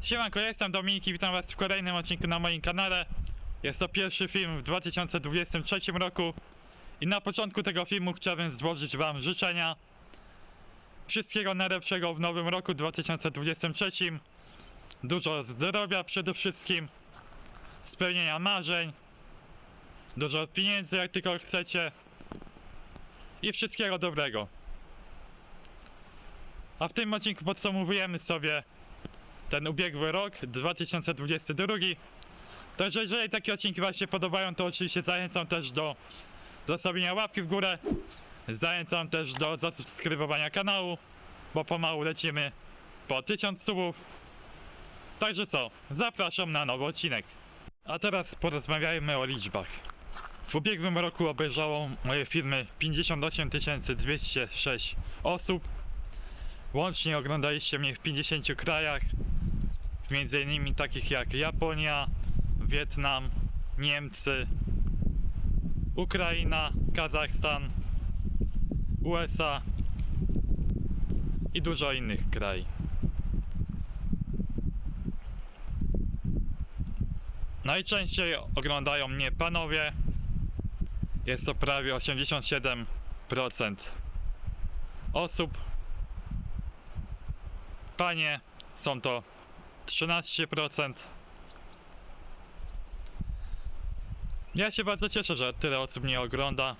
Siemanko, ja jestem Dominik i witam was w kolejnym odcinku na moim kanale. Jest to pierwszy film w 2023 roku i na początku tego filmu chciałbym złożyć wam życzenia wszystkiego najlepszego w nowym roku 2023. Dużo zdrowia przede wszystkim, spełnienia marzeń, dużo pieniędzy jak tylko chcecie i wszystkiego dobrego. A w tym odcinku podsumowujemy sobie ten ubiegły rok 2022. Także jeżeli takie odcinki Wam się podobają, to oczywiście zachęcam też do zostawienia łapki w górę. Zachęcam też do zasubskrybowania kanału, bo pomału lecimy po 1000 subów. Także co, zapraszam na nowy odcinek. A teraz porozmawiajmy o liczbach. W ubiegłym roku obejrzało moje filmy 58 206 osób. Łącznie oglądaliście mnie w 50 krajach, między innymi takich jak Japonia, Wietnam, Niemcy, Ukraina, Kazachstan, USA i dużo innych krajów. Najczęściej oglądają mnie panowie. Jest to prawie 87% osób. Panie są to 13%. Ja się bardzo cieszę, że tyle osób mnie ogląda.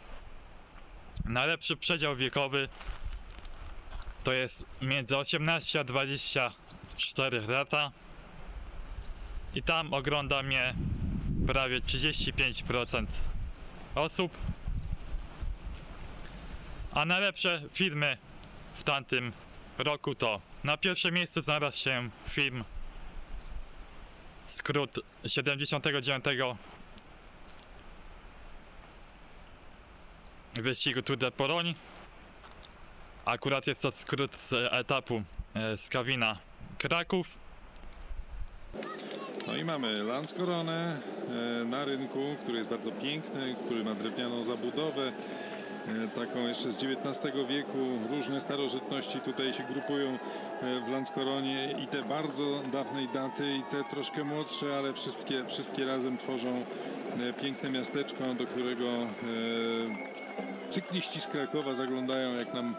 Najlepszy przedział wiekowy to jest między 18 a 24 lata. I tam ogląda mnie prawie 35% osób. A najlepsze filmy w tamtym roku to na pierwszym miejscu znalazł się film skrót 79 wyścigu Tour de Pologne. Akurat jest to skrót z etapu e, z Kawina Kraków. No i mamy Landscoronę e, na rynku, który jest bardzo piękny, który ma drewnianą zabudowę, taką jeszcze z XIX wieku. Różne starożytności tutaj się grupują e, w Landskoronie i te bardzo dawnej daty i te troszkę młodsze, ale wszystkie, wszystkie razem tworzą e, piękne miasteczko, do którego e, cykliści z Krakowa zaglądają, jak nam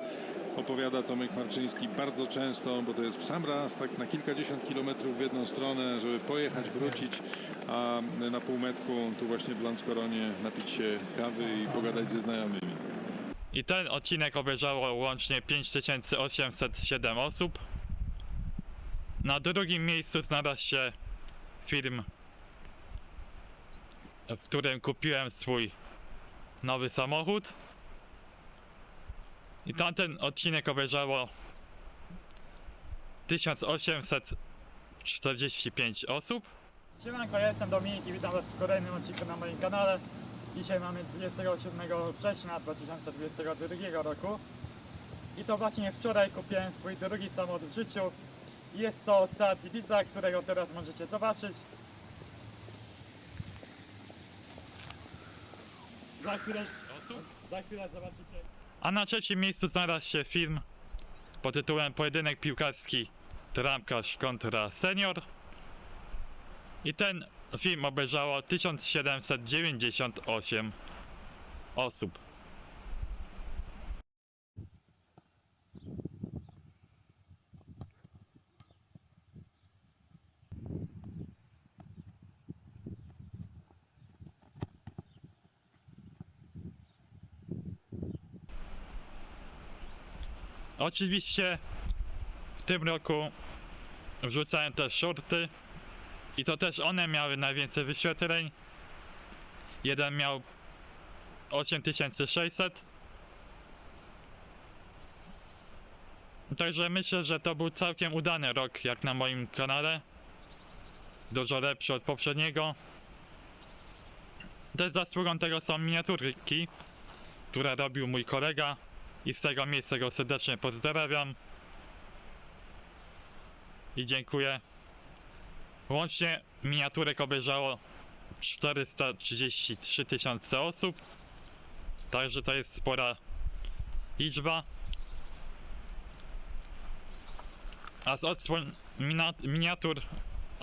opowiada Tomek Marczyński bardzo często, bo to jest w sam raz, tak na kilkadziesiąt kilometrów w jedną stronę, żeby pojechać, wrócić, a na półmetku tu właśnie w Landskoronie napić się kawy i pogadać ze znajomymi. I ten odcinek obejrzało łącznie 5807 osób. Na drugim miejscu znalazł się film, w którym kupiłem swój nowy samochód. I tamten odcinek obejrzało 1845 osób. Siemanko, ja jestem Dominik i witam Was w kolejnym odcinku na moim kanale. Dzisiaj mamy 27 września 2022 roku. I to właśnie wczoraj kupiłem swój drugi samochód w życiu. Jest to Seat Ibiza, którego teraz możecie zobaczyć. Za chwilę, za chwilę zobaczycie. A na trzecim miejscu znalazł się film pod tytułem Pojedynek piłkarski Tramkarz kontra Senior. I ten film obejrzało 1798 osób. Oczywiście w tym roku wrzucałem też shorty i to też one miały najwięcej wyświetleń. Jeden miał 8600. Także myślę, że to był całkiem udany rok jak na moim kanale. Dużo lepszy od poprzedniego. Też zasługą tego są miniaturki, które robił mój kolega i z tego miejsca go serdecznie pozdrawiam. I dziękuję. Łącznie miniaturek obejrzało 433 tysiące osób. Także to jest spora liczba. A z odsłon miniatur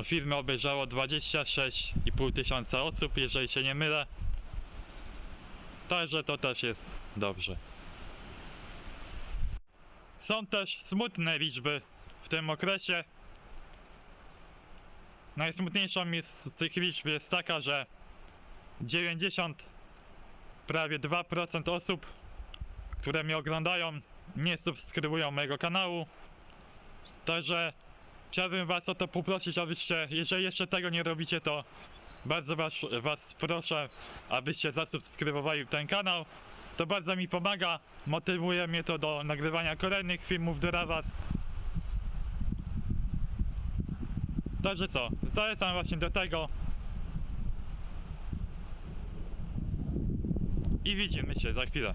filmy obejrzało 26,5 tysiąca osób, jeżeli się nie mylę. Także to też jest dobrze. Są też smutne liczby w tym okresie. Najsmutniejszą jest z tych liczb jest taka, że 90 prawie 2% osób, które mnie oglądają, nie subskrybują mojego kanału. Także chciałbym was o to poprosić, abyście, jeżeli jeszcze tego nie robicie, to bardzo was, was proszę, abyście zasubskrybowali ten kanał. To bardzo mi pomaga, motywuje mnie to do nagrywania kolejnych filmów dla was. Także co, zalecam właśnie do tego. I widzimy się za chwilę.